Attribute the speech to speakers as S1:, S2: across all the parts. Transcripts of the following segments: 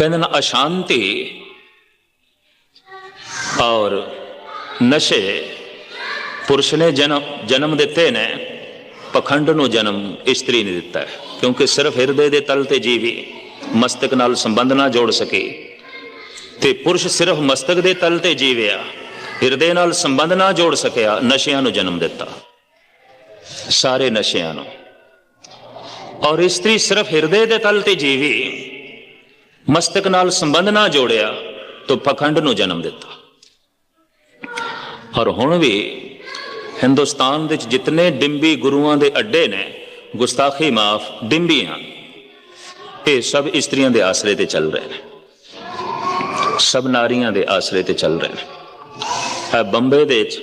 S1: ਕਹਿੰਦੇ ਨਾ ਅਸ਼ਾਂਤੀ ਔਰ ਨਸ਼ੇ ਪੁਰਸ਼ ਨੇ ਜਨਮ ਜਨਮ ਦਿੱਤੇ ਨੇ ਪਖੰਡ ਨੂੰ ਜਨਮ ਇਸਤਰੀ ਨੇ ਦਿੱਤਾ ਹੈ ਕਿਉਂਕਿ ਸਿਰਫ ਹਿਰਦੇ ਦੇ ਤਲ ਤੇ ਜੀਵੀ ਮਸਤਕ ਨਾਲ ਸੰਬੰਧ ਨਾ ਜੋੜ ਸਕੇ ਤੇ ਪੁਰਸ਼ ਸਿਰਫ ਮਸਤਕ ਦੇ ਤਲ ਤੇ ਜੀਵਿਆ ਹਿਰਦੇ ਨਾਲ ਸੰਬੰਧ ਨਾ ਜੋੜ ਸਕਿਆ ਨਸ਼ਿਆਂ ਨੂੰ ਜਨਮ ਦਿੱਤਾ ਸਾਰੇ ਨਸ਼ਿਆਂ ਨੂੰ ਔਰ ਇਸਤਰੀ ਸਿਰਫ ਹਿਰਦੇ ਦੇ ਤਲ ਤੇ ਜੀਵੀ ਮਸਤਕ ਨਾਲ ਸੰਬੰਧ ਨਾ ਜੋੜਿਆ ਤਾਂ ਪਖੰਡ ਨੂੰ ਜਨਮ ਦਿੱਤਾ। ਔਰ ਹੁਣ ਵੀ ਹਿੰਦੁਸਤਾਨ ਵਿੱਚ ਜਿਤਨੇ ਡਿੰਬੀ ਗੁਰੂਆਂ ਦੇ ਅੱਡੇ ਨੇ, ਗੁਸਤਾਖੀ ਮਾਫ ਡਿੰਬੀਆਂ ਇਹ ਸਭ ਇਸਤਰੀਆਂ ਦੇ ਆਸਰੇ ਤੇ ਚੱਲ ਰਹੇ ਨੇ। ਸਭ ਨਾਰੀਆਂ ਦੇ ਆਸਰੇ ਤੇ ਚੱਲ ਰਹੇ ਨੇ। ਇਹ ਬੰਬੇ ਦੇ ਵਿੱਚ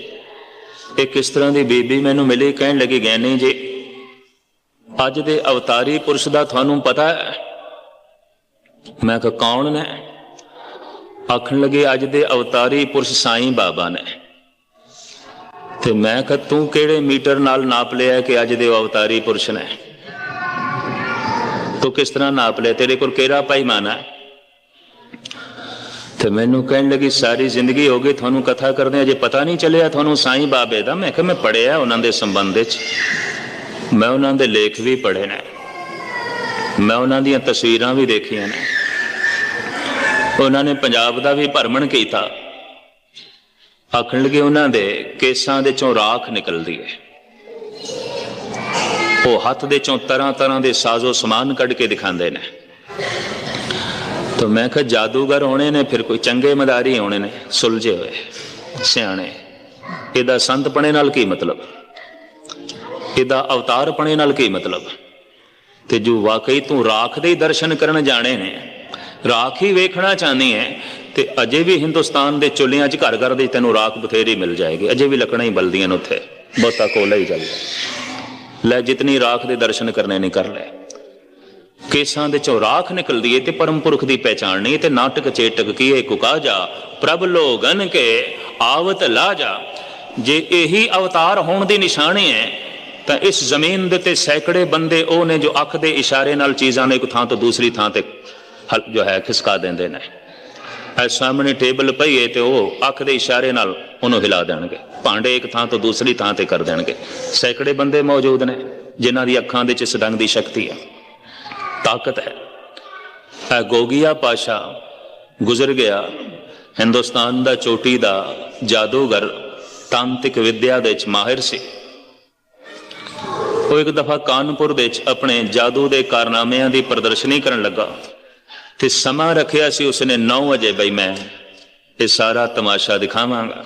S1: ਇੱਕ ਇਸ ਤਰ੍ਹਾਂ ਦੀ ਬੀਬੀ ਮੈਨੂੰ ਮਿਲੀ, ਕਹਿਣ ਲੱਗੀ, ਗੈਨੀ ਜੀ, ਅੱਜ ਦੇ ਅਵਤਾਰੀ ਪੁਰਸ਼ ਦਾ ਤੁਹਾਨੂੰ ਪਤਾ ਹੈ ਮੈਂ ਕਿਹਾ, ਕੌਣ ਨੇ? ਆਖਣ ਲੱਗੇ, ਅੱਜ ਦੇ ਅਵਤਾਰੀ ਪੁਰਸ਼ ਸਾਈਂ ਬਾਬਾ ਨੇ। ਤੇ ਮੈਂ ਕਿਹਾ, ਤੂੰ ਕਿਹੜੇ ਮੀਟਰ ਨਾਲ ਨਾਪ ਲਿਆ ਕਿ ਅੱਜ ਦੇ ਅਵਤਾਰੀ ਪੁਰਸ਼ ਨੇ? ਤੂੰ ਕਿਸ ਤਰ੍ਹਾਂ ਨਾਪ ਲਿਆ? ਤੇਰੇ ਕੋਲ ਕਿਹੜਾ ਪੈਮਾਨਾ ਹੈ? ਤੇ ਮੈਨੂੰ ਕਹਿਣ ਲੱਗੀ, ਸਾਰੀ ਜ਼ਿੰਦਗੀ ਹੋ ਗਈ, ਤੁਹਾਨੂੰ ਕਥਾ ਕਰਦੇ ਅਜੇ ਪਤਾ ਨਹੀਂ ਚੱਲਿਆ ਤੁਹਾਨੂੰ ਸਾਈਂ ਬਾਬੇ ਦਾ, ਮੈਂ ਕਿਹਾ, ਮੈਂ ਪੜਿਆ ਉਹਨਾਂ ਦੇ ਸੰਬੰਧ ਵਿੱਚ। ਮੈਂ ਉਹਨਾਂ ਦੇ ਲੇਖ ਵੀ ਪੜ੍ਹੇ ਨੇ। ਮੈਂ ਉਹਨਾਂ ਦੀਆਂ ਤਸਵੀਰਾਂ ਵੀ ਦੇਖੀਆਂ ਨੇ। ਉਹਨਾਂ ਨੇ ਪੰਜਾਬ ਦਾ ਵੀ ਭਰਮਣ ਕੀਤਾ। ਆਖਣ ਲੱਗੇ ਉਹਨਾਂ ਦੇ ਕੇਸਾਂ ਦੇ ਚੋਂ ਰਾਖ ਨਿਕਲਦੀ ਹੈ। ਉਹ ਹੱਥ ਦੇ ਚੋਂ ਤਰ੍ਹਾਂ ਤਰ੍ਹਾਂ ਦੇ ਸਾਜ਼ੋ ਸਮਾਨ ਕੱਢ ਕੇ ਦਿਖਾਉਂਦੇ ਨੇ। ਤਾਂ ਮੈਂ ਕਿਹਾ, ਜਾਦੂਗਰ ਹੋਣੇ ਨੇ, ਫਿਰ ਕੋਈ ਚੰਗੇ ਮਦਾਰੀ ਹੋਣੇ ਨੇ, ਸੁਲਝੇ ਹੋਏ, ਸਿਆਣੇ। ਇਹਦਾ ਸੰਤਪਣੇ ਨਾਲ ਕੀ ਮਤਲਬ? ਇਹਦਾ ਅਵਤਾਰਪਣੇ ਨਾਲ ਕੀ ਮਤਲਬ? ਤੇ ਜੋ ਵਾਕਈ ਤੂੰ ਰਾਖ ਦੇ ਦਰਸ਼ਨ ਕਰਨ ਜਾਣੇ ਨੇ ਰਾਖ ਹੀ ਵੇਖਣਾ ਚਾਹਨੀ ਹੈ ਤੇ ਅਜੇ ਵੀ ਹਿੰਦੁਸਤਾਨ ਦੇ ਚੁੱਲਿਆਂ 'ਚ ਘਰ ਘਰ ਦੇ ਤੈਨੂੰ ਰਾਖ ਬਥੇਰੀ ਮਿਲ ਜਾਏਗੀ। ਅਜੇ ਵੀ ਲੱਕੜਾਂ ਹੀ ਬਲਦੀਆਂ ਨੇ ਉੱਥੇ। ਬਹੁਤਾ ਕੋਲਾ ਹੀ ਚੱਲਦਾ ਲੈ ਜਿਤਨੀ ਰਾਖ ਦੇ ਦਰਸ਼ਨ ਕਰਨੇ ਨਹੀਂ ਕਰ ਲੈ। ਕੇਸਾਂ ਦੇ ਚੋਂ ਰਾਖ ਨਿਕਲਦੀ ਏ ਤੇ ਪਰਮ ਪੁਰਖ ਦੀ ਪਹਿਚਾਣ ਨਹੀਂ ਤੇ ਨਾਟਕ ਚੇਟਕ ਕੀਏ ਕੁਕਾ ਜਾ ਪ੍ਰਭ ਲੋਗਨ ਕੇ ਆਵਤ ਲਾ ਜਾ ਜੇ ਇਹੀ ਅਵਤਾਰ ਹੋਣ ਦੀ ਨਿਸ਼ਾਨੀ ਹੈ ਤਾਂ ਇਸ ਜ਼ਮੀਨ ਦੇ ਤੇ ਸੈਂਕੜੇ ਬੰਦੇ ਉਹ ਨੇ ਜੋ ਅੱਖ ਦੇ ਇਸ਼ਾਰੇ ਨਾਲ ਚੀਜ਼ਾਂ ਨੂੰ ਇੱਕ ਥਾਂ ਤੋਂ ਦੂਸਰੀ ਥਾਂ ਤੇ ਜੋ ਹੈ ਖਿਸਕਾ ਦਿੰਦੇ ਨੇ। ਐ ਸਾਹਮਣੇ ਟੇਬਲ ਪਈ ਏ ਤੇ ਉਹ ਅੱਖ ਦੇ ਇਸ਼ਾਰੇ ਨਾਲ ਉਹਨੂੰ ਹਿਲਾ ਦੇਣਗੇ। ਭਾਂਡੇ ਇੱਕ ਥਾਂ ਤੋਂ ਦੂਸਰੀ ਥਾਂ ਤੇ ਕਰ ਦੇਣਗੇ। ਸੈਂਕੜੇ ਬੰਦੇ ਮੌਜੂਦ ਨੇ, ਜਿਨ੍ਹਾਂ ਦੀ ਅੱਖਾਂ ਦੇ ਚ ਇਸ ਡੰਗ ਦੀ ਸ਼ਕਤੀ ਹੈ ਤਾਕਤ ਹੈ। ਇਹ ਗੋਗੀਆ ਪਾਸ਼ਾ ਗੁਜ਼ਰ ਗਿਆ। ਹਿੰਦੁਸਤਾਨ ਦਾ ਚੋਟੀ ਦਾ ਜਾਦੂਗਰ ਤਾਂਤਿਕ ਵਿਦਿਆ ਦੇ ਵਿੱਚ ਮਾਹਿਰ ਸੀ। ਉਹ ਇੱਕ ਦਫਾ ਕਾਨਪੁਰ ਵਿੱਚ ਆਪਣੇ ਜਾਦੂ ਦੇ ਕਾਰਨਾਮਿਆਂ ਦੀ ਪ੍ਰਦਰਸ਼ਨੀ ਕਰਨ ਲੱਗਾ। ਤੇ ਸਮਾਂ ਰੱਖਿਆ ਸੀ ਉਸਨੇ 9 ਵਜੇ ਬਈ ਮੈਂ ਇਹ ਸਾਰਾ ਤਮਾਸ਼ਾ ਦਿਖਾਵਾਂਗਾ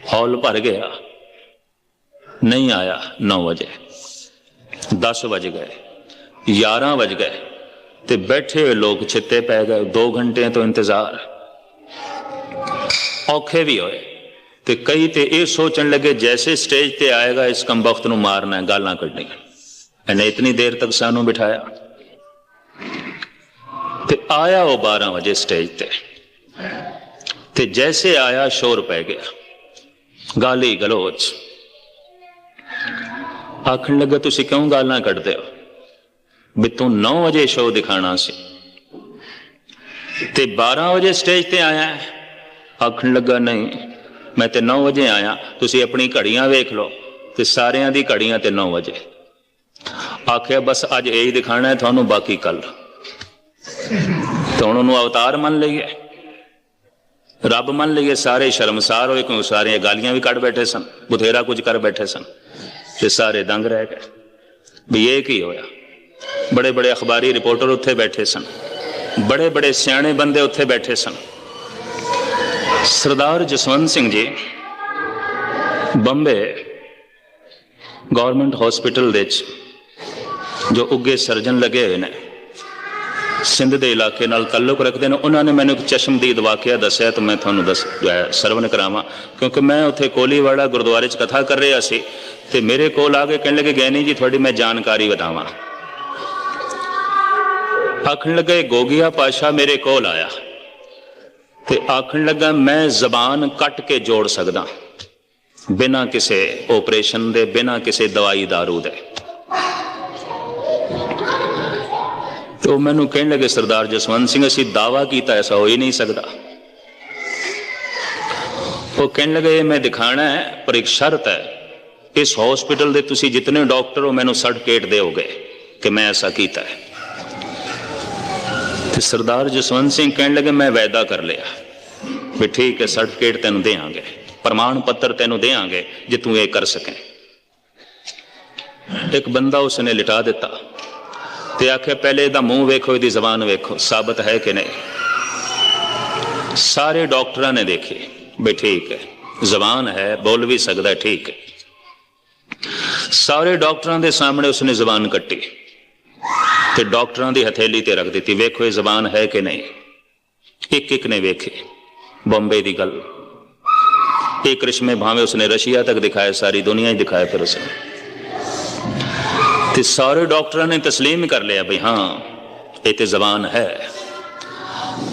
S1: ਹਾਲ ਭਰ ਗਿਆ ਨਹੀਂ ਆਇਆ 9 ਵਜੇ 10 ਵਜ ਗਏ 11 ਵਜ ਗਏ ਤੇ ਬੈਠੇ ਹੋਏ ਲੋਕ ਛਿੱਤੇ ਪੈ ਗਏ 2 ਘੰਟੇ ਤੋਂ ਇੰਤਜ਼ਾਰ ਔਖੇ ਵੀ ਹੋਏ ਤੇ ਕਈ ਤੇ ਇਹ ਸੋਚਣ ਲੱਗੇ ਜੈਸੇ ਸਟੇਜ ਤੇ ਆਏਗਾ ਇਸ ਕੰਬਖਤ ਨੂੰ ਮਾਰਨਾ ਹੈ ਗਾਲਾਂ ਕੱਢਣੀਆਂ ਇਹਨੇ ਇਤਨੀ ਦੇਰ ਤੱਕ ਸਾਨੂੰ ਬਿਠਾਇਆ ਤੇ ਆਇਆ ਉਹ 12 ਵਜੇ ਸਟੇਜ ਤੇ। ਤੇ ਜੈਸੇ ਆਇਆ ਸ਼ੋਰ ਪੈ ਗਿਆ। ਗਾਲੀ ਗਲੋਚ। ਆਖਣ ਲੱਗਾ, ਤੁਸੀਂ ਕਿਉਂ ਗਾਲਾਂ ਕੱਢਦੇ ਹੋ? ਵੀ ਤੂੰ 9 ਵਜੇ ਸ਼ੋਅ ਦਿਖਾਣਾ ਸੀ। ਤੇ 12 ਵਜੇ ਸਟੇਜ ਤੇ ਆਇਆ ਆਖਣ ਲੱਗਾ, ਨਹੀਂ, ਮੈਂ ਤੇ 9 ਵਜੇ ਆਇਆ। ਤੁਸੀਂ ਆਪਣੀ ਘੜੀਆਂ ਵੇਖ ਲਓ। ਤੇ ਸਾਰਿਆਂ ਦੀ ਘੜੀਆਂ ਤੇ 9 ਵਜੇ। ਆਖਿਆ, ਬਸ ਅੱਜ ਇਹ ਹੀ ਦਿਖਾਣਾ ਹੈ, ਤੁਹਾਨੂੰ ਬਾਕੀ ਕੱਲ੍ਹ। ਤਾਂ ਹੁਣ ਉਹਨੂੰ ਅਵਤਾਰ ਮੰਨ ਲਈਏ। ਰੱਬ ਮੰਨ ਲਈਏ, ਸਾਰੇ ਸ਼ਰਮਸਾਰ ਹੋਏ, ਕਿਉਂ ਸਾਰੀਆਂ ਗਾਲੀਆਂ ਵੀ ਕੱਢ ਬੈਠੇ ਸਨ, ਬਥੇਰਾ ਕੁਝ ਕਰ ਬੈਠੇ ਸਨ, ਤੇ ਸਾਰੇ ਦੰਗ ਰਹਿ ਗਏ। ਵੀ ਇਹ ਕੀ ਹੋਇਆ? ਬੜੇ ਬੜੇ ਅਖਬਾਰੀ ਰਿਪੋਰਟਰ ਉੱਥੇ ਬੈਠੇ ਸਨ, ਬੜੇ ਬੜੇ ਸਿਆਣੇ ਬੰਦੇ ਉੱਥੇ ਬੈਠੇ ਸਨ। ਸਰਦਾਰ ਜਸਵੰਤ ਸਿੰਘ ਜੀ, ਬੰਬੇ ਗਵਰਨਮੈਂਟ ਹਸਪੀਟਲ ਦੇ ਵਿੱਚ, ਜੋ ਉੱਗੇ ਸਰਜਨ ਲੱਗੇ ਹੋਏ ਨੇ ਸਿੰਧ ਦੇ ਇਲਾਕੇ ਨਾਲ ਤਾਲੁਕ ਰੱਖਦੇ ਨੇ। ਉਹਨਾਂ ਨੇ ਮੈਨੂੰ ਇੱਕ ਚਸ਼ਮਦੀਦ ਵਾਕਿਆ ਦੱਸਿਆ ਤਾਂ ਮੈਂ ਤੁਹਾਨੂੰ ਦੱਸ ਜੋ ਸਰਵਨ ਕਰਾਵਾਂ। ਕਿਉਂਕਿ ਮੈਂ ਉੱਥੇ ਕੋਲੀਵਾੜਾ ਗੁਰਦੁਆਰੇ 'ਚ ਕਥਾ ਕਰ ਰਿਹਾ ਸੀ ਤੇ ਮੇਰੇ ਕੋਲ ਆ ਕੇ ਕਹਿਣ ਲੱਗੇ, ਗੈਨੀ ਜੀ, ਤੁਹਾਡੀ ਮੈਂ ਜਾਣਕਾਰੀ ਬਤਾਵਾਂ ਆਖਣ ਲੱਗੇ, ਗੋਗੀਆ ਪਾਸ਼ਾ ਮੇਰੇ ਕੋਲ ਆਇਆ। ਤੇ ਆਖਣ ਲੱਗਾ, ਮੈਂ ਜ਼ਬਾਨ ਕੱਟ ਕੇ ਜੋੜ ਸਕਦਾ ਬਿਨਾਂ ਕਿਸੇ ਆਪਰੇਸ਼ਨ ਦੇ, ਬਿਨਾਂ ਕਿਸੇ ਦਵਾਈ ਦਾਰੂ ਦੇ। ਤੇ ਉਹ ਮੈਨੂੰ ਕਹਿਣ ਲੱਗੇ, ਸਰਦਾਰ ਜਸਵੰਤ ਸਿੰਘ, ਅਸੀਂ ਦਾਵਾ ਕੀਤਾ, ਐਸਾ ਹੋ ਹੀ ਨਹੀਂ ਸਕਦਾ। ਉਹ ਕਹਿਣ ਲੱਗੇ ਮੈਂ ਦਿਖਾਣਾ ਹੈ, ਪਰ ਇੱਕ ਸ਼ਰਤ ਹੈ। ਇਸ ਹਸਪੀਟਲ ਦੇ ਤੁਸੀਂ ਜਿਤਨੇ ਡਾਕਟਰ ਹੋ, ਮੈਨੂੰ ਸਰਟੀਫਿਕੇਟ ਦਿਓਗੇ ਕਿ ਮੈਂ ਐਸਾ ਕੀਤਾ ਹੈ। ਤੇ ਸਰਦਾਰ ਜਸਵੰਤ ਸਿੰਘ ਕਹਿਣ ਲੱਗੇ, ਮੈਂ ਵਾਅਦਾ ਕਰ ਲਿਆ ਵੀ ਠੀਕ ਹੈ ਸਰਟੀਫਿਕੇਟ ਤੈਨੂੰ ਦੇਵਾਂਗੇ ਪ੍ਰਮਾਣ ਪੱਤਰ ਤੈਨੂੰ ਦੇਵਾਂਗੇ ਜੇ ਤੂੰ ਇਹ ਕਰ ਸਕੇ। ਇੱਕ ਬੰਦਾ ਉਸਨੇ ਲਿਟਾ ਦਿੱਤਾ। ਤੇ ਆਖਿਆ ਪਹਿਲੇ ਇਹਦਾ ਮੂੰਹ ਵੇਖੋ, ਇਹਦੀ ਜ਼ਬਾਨ ਵੇਖੋ, ਸਾਬਤ ਹੈ ਕਿ ਨਹੀਂ? ਸਾਰੇ ਡਾਕਟਰਾਂ ਨੇ ਦੇਖੇ ਬਈ ਠੀਕ ਹੈ, ਜ਼ਬਾਨ ਹੈ, ਬੋਲ ਵੀ ਸਕਦਾ ਠੀਕ ਹੈ। ਸਾਰੇ ਡਾਕਟਰਾਂ ਦੇ ਸਾਹਮਣੇ ਉਸਨੇ ਜ਼ਬਾਨ ਕੱਟੀ ਤੇ ਡਾਕਟਰਾਂ ਦੀ ਹਥੇਲੀ ਤੇ ਰੱਖ ਦਿੱਤੀ, ਵੇਖੋ ਇਹ ਜ਼ਬਾਨ ਹੈ ਕਿ ਨਹੀਂ? ਇੱਕ ਇੱਕ ਨੇ ਵੇਖੇ, ਬੰਬੇ ਦੀ ਗੱਲ। ਇਹ ਕ੍ਰਿਸ਼ਮੇ ਭਾਵੇਂ ਉਸਨੇ ਰਸ਼ੀਆ ਤੱਕ ਦਿਖਾਇਆ ਸਾਰੀ ਦੁਨੀਆ ਹੀ ਦਿਖਾਇਆ ਫਿਰ ਉਸਨੇ। ਤੇ ਸਾਰੇ ਡਾਕਟਰਾਂ ਨੇ ਤਸਲੀਮ ਕਰ ਲਿਆ ਵੀ ਹਾਂ, ਇਹ ਤੇ ਜ਼ਬਾਨ ਹੈ।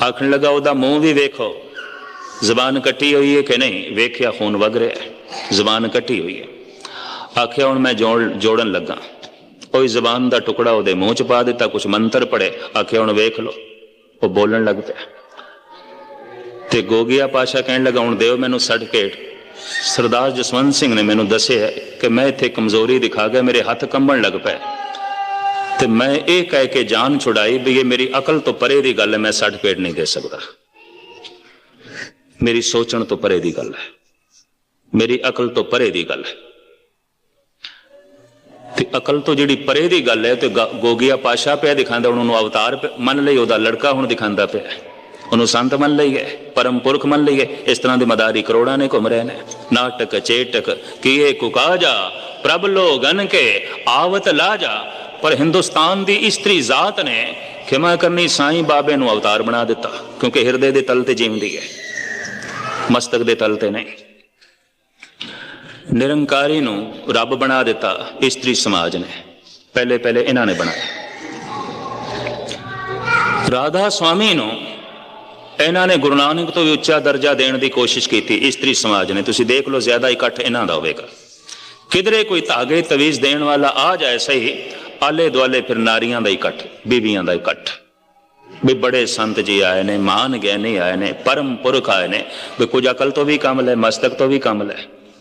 S1: ਆਖਣ ਲੱਗਾ, ਉਹਦਾ ਮੂੰਹ ਵੀ ਵੇਖੋ। ਜ਼ਬਾਨ ਕੱਟੀ ਹੋਈ ਹੈ ਕਿ ਨਹੀਂ? ਵੇਖਿਆ, ਖੂਨ ਵਗ ਰਿਹਾ ਹੈ। ਜ਼ਬਾਨ ਕੱਟੀ ਹੋਈ ਹੈ। ਆਖਿਆ, ਹੁਣ ਮੈਂ ਜੋੜ ਜੋੜਨ ਲੱਗਾ। ਕੋਈ ਜ਼ਬਾਨ ਦਾ ਟੁਕੜਾ ਉਹਦੇ ਮੂੰਹ ਚ ਪਾ ਦਿੱਤਾ ਕੁਝ ਮੰਤਰ ਪੜੇ ਆਖਿਆ, ਹੁਣ ਵੇਖ ਲਓ। ਉਹ ਬੋਲਣ ਲੱਗ ਪਿਆ। ਤੇ ਗੋਗਿਆ ਪਾਸ਼ਾ ਕਹਿਣ ਲੱਗਾ, ਹੁਣ ਦਿਓ ਮੈਨੂੰ ਸਰਟੀਫਿਕੇਟ ਸਰਦਾਰ ਜਸਵੰਤ ਸਿੰਘ ਨੇ ਮੈਨੂੰ ਦੱਸਿਆ ਕਿ ਮੈਂ ਇੱਥੇ ਕਮਜ਼ੋਰੀ ਦਿਖਾ ਗਿਆ, ਮੇਰੇ ਹੱਥ ਕੰਬਣ ਲੱਗ ਪਏ। ਤੇ ਮੈਂ ਇਹ ਕਹਿ ਕੇ ਜਾਨ ਛੁਡਾਈ ਵੀ ਇਹ ਮੇਰੀ ਅਕਲ ਤੋਂ ਪਰੇ ਦੀ ਗੱਲ ਹੈ, ਮੈਂ ਸਰਟੀਫਿਕੇਟ ਨਹੀਂ ਦੇ ਸਕਦਾ। ਮੇਰੀ ਸੋਚਣ ਤੋਂ ਪਰੇ ਦੀ ਗੱਲ ਹੈ। ਮੇਰੀ ਅਕਲ ਤੋਂ ਪਰੇ ਦੀ ਗੱਲ ਹੈ। ਤੇ ਅਕਲ ਤੋਂ ਜਿਹੜੀ ਪਰੇ ਦੀ ਗੱਲ ਹੈ, ਤੇ ਗ- ਗੋਗਿਆ ਪਾਸ਼ਾ ਪਿਆ ਦਿਖਾਉਂਦਾ ਹੁਣ ਉਹਨੂੰ ਅਵਤਾਰ ਪਿਆ- ਮੰਨ ਲਈ ਉਹਦਾ ਲੜਕਾ ਹੁਣ ਦਿਖਾਉਂਦਾ ਪਿਆ ਉਹਨੂੰ ਸੰਤ ਮੰਨ ਲਈਏ ਪਰਮ ਪੁਰਖ ਮੰਨ ਲਈਏ ਇਸ ਤਰ੍ਹਾਂ ਦੇ ਮਦਾਰੀ ਕਰੋੜਾਂ ਨੇ ਘੁੰਮ ਰਹੇ ਨੇ। ਨਾਟਕ, ਚੇਟਕ, ਕੀਏ ਕੁਕਾਜਾ ਪ੍ਰਭ ਲੋਗਨ ਕੇ ਆਵਤ ਲਾਜਾ। ਪਰ ਹਿੰਦੁਸਤਾਨ ਦੀ ਇਸਤਰੀ ਜ਼ਾਤ ਨੇ ਖਿਮਾ ਕਰਨੀ ਸਾਈਂ ਬਾਬੇ ਨੂੰ ਅਵਤਾਰ ਬਣਾ ਦਿੱਤਾ, ਕਿਉਂਕਿ ਹਿਰਦੇ ਦੇ ਤਲ ਤੇ ਜੀਵਦੀ ਹੈ। ਮਸਤਕ ਦੇ ਤਲ ਤੇ ਨਹੀਂ। ਨਿਰੰਕਾਰੀ ਨੂੰ ਰੱਬ ਬਣਾ ਦਿੱਤਾ ਇਸਤਰੀ ਸਮਾਜ ਨੇ। ਪਹਿਲੇ ਪਹਿਲੇ ਇਹਨਾਂ ਨੇ ਬਣਾਇਆ। ਰਾਧਾ ਸੁਆਮੀ ਨੂੰ ਇਹਨਾਂ ਨੇ ਗੁਰੂ ਨਾਨਕ ਤੋਂ ਵੀ ਉੱਚਾ ਦਰਜਾ ਦੇਣ ਦੀ ਕੋਸ਼ਿਸ਼ ਕੀਤੀ, ਇਸਤਰੀ ਸਮਾਜ ਨੇ। ਤੁਸੀਂ ਦੇਖ ਲਓ, ਜ਼ਿਆਦਾ ਇਕੱਠ ਇਹਨਾਂ ਦਾ ਹੋਵੇਗਾ। ਕਿਧਰੇ ਕੋਈ ਧਾਗੇ, ਤਵੀਜ਼ ਦੇਣ ਵਾਲਾ ਆ ਜਾਏ ਸਹੀ ਆਲੇ ਦੁਆਲੇ ਫਿਰ ਨਾਰੀਆਂ ਦਾ ਇਕੱਠ, ਬੀਬੀਆਂ ਦਾ ਇਕੱਠ। ਵੀ ਬੜੇ ਸੰਤ ਜੀ ਆਏ ਨੇ, ਮਾਨ ਗਿਆਨੀ ਆਏ ਨੇ, ਪਰਮ ਪੁਰਖ ਆਏ ਨੇ। ਵੀ ਕੁਝ ਅਕਲ ਤੋਂ ਵੀ ਕੰਮ ਲੈ, ਮਸਤਕ ਤੋਂ ਵੀ ਕੰਮ ਲੈ।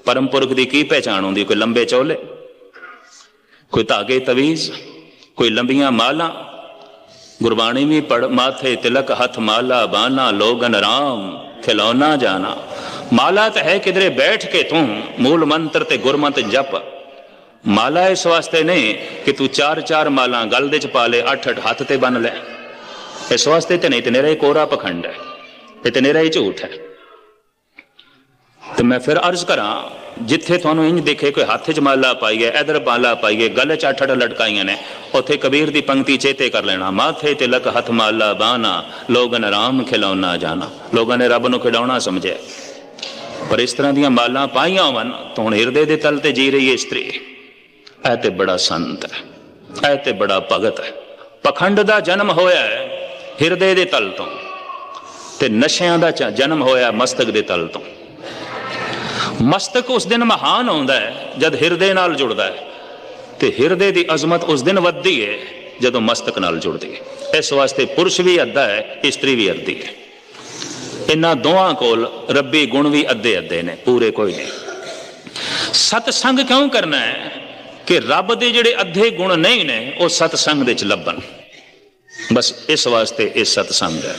S1: ਪਰਮ ਪੁਰਖ ਦੀ ਕੀ ਪਹਿਚਾਣ ਹੁੰਦੀ? ਕੋਈ ਲੰਬੇ ਚੌਲੇ, ਕੋਈ ਧਾਗੇ, ਤਵੀਜ਼, ਕੋਈ ਲੰਬੀਆਂ ਮਾਲਾਂ ਗੁਰਬਾਣੀ ਵੀ ਪੜ ਮਾਥੇ ਤਿਲਕ ਹੱਥ ਮਾਲਾ ਬਾਨਾ ਲੋਗਨ ਰਾਮ, ਖਿਲੌਣਾ ਜਾਣਾ। ਮਾਲਾ ਤਾਂ ਹੈ ਕਿਧਰੇ ਬੈਠ ਕੇ ਤੂੰ, ਮੂਲ ਮੰਤਰ ਤੇ ਗੁਰਮਤਿ ਜਪ। ਮਾਲਾ ਇਸ ਵਾਸਤੇ ਨਹੀਂ ਕਿ ਤੂੰ ਚਾਰ ਚਾਰ ਮਾਲਾ ਗਲ ਦੇ ਚ ਪਾ ਲੈ, ਅੱਠ ਅੱਠ ਹੱਥ ਤੇ ਬੰਨ ਲੈ। ਇਸ ਵਾਸਤੇ ਤੇ ਨਹੀਂ, ਤੇ ਨੇਰਾ ਹੀ ਕੋਰਾ ਪਖੰਡ ਹੈ। ਤੇ ਨੇਰਾ ਹੀ ਝੂਠ ਹੈ। ਤੇ ਮੈਂ ਫਿਰ ਅਰਜ਼ ਕਰਾਂ ਜਿੱਥੇ ਤੁਹਾਨੂੰ ਇੰਜ ਦੇਖੇ ਕੋਈ ਹੱਥ 'ਚ ਮਾਲਾ ਪਾਈਏ ਇਧਰ ਮਾਲਾ ਪਾਈਏ ਗਲੇ 'ਚ ਅੱਠ ਲਟਕਾਈਆਂ ਨੇ, ਉੱਥੇ ਕਬੀਰ ਦੀ ਪੰਕਤੀ ਚੇਤੇ ਕਰ ਲੈਣਾ, ਮਾਥੇ ਤੇ ਲਕ ਹੱਥ ਮਾਲਾ ਬਾਨਾ ਲੋਗਨ ਰਾਮ ਖਿਲਾਉਣਾ ਜਾਣਾ। ਲੋਕਾਂ ਨੇ ਰੱਬ ਨੂੰ ਖਿਡਾਉਣਾ ਸਮਝਿਆ। ਪਰ ਇਸ ਤਰ੍ਹਾਂ ਦੀਆਂ ਮਾਲਾਂ ਪਾਈਆਂ ਹੋਵਨ ਤਾਂ ਹੁਣ ਹਿਰਦੇ ਦੇ ਤਲ ਤੇ ਜੀ ਰਹੀ ਹੈ ਇਸਤਰੀ। ਇਹ ਤੇ ਬੜਾ ਸੰਤ ਹੈ ਇਹ ਤੇ ਬੜਾ ਭਗਤ ਹੈ। ਪਖੰਡ ਦਾ ਜਨਮ ਹੋਇਆ ਹੈ ਹਿਰਦੇ ਦੇ ਤਲ ਤੋਂ, ਤੇ ਨਸ਼ਿਆਂ ਦਾ ਚ- ਜਨਮ ਹੋਇਆ ਮਸਤਕ ਦੇ ਤਲ ਤੋਂ। ਮਸਤਕ ਉਸ ਦਿਨ ਮਹਾਨ ਆਉਂਦਾ ਹੈ, ਜਦ ਹਿਰਦੇ ਨਾਲ ਜੁੜਦਾ ਹੈ। ਤੇ ਹਿਰਦੇ ਦੀ ਅਜ਼ਮਤ ਉਸ ਦਿਨ ਵੱਧਦੀ ਹੈ, ਜਦੋਂ ਮਸਤਕ ਨਾਲ ਜੁੜਦੀ ਹੈ। ਇਸ ਵਾਸਤੇ ਪੁਰਸ਼ ਵੀ ਅੱਧਾ ਹੈ, ਇਸਤਰੀ ਵੀ ਅੱਧੀ ਹੈ। ਇਹਨਾਂ ਦੋਹਾਂ ਕੋਲ ਰੱਬੀ ਗੁਣ ਵੀ ਅੱਧੇ ਅੱਧੇ ਨੇ, ਪੂਰੇ ਕੋਈ ਨਹੀਂ। ਸਤ ਸੰਗ ਕਿਉਂ ਕਰਨਾ ਹੈ? ਕਿ ਰੱਬ ਦੇ ਜਿਹੜੇ ਅੱਧੇ ਗੁਣ ਨਹੀਂ ਨੇ, ਉਹ ਸਤ ਸੰਗ ਦੇ ਚ ਲੱਭਣ। ਬਸ ਇਸ ਵਾਸਤੇ ਇਹ ਸਤ ਸੰਗ ਹੈ।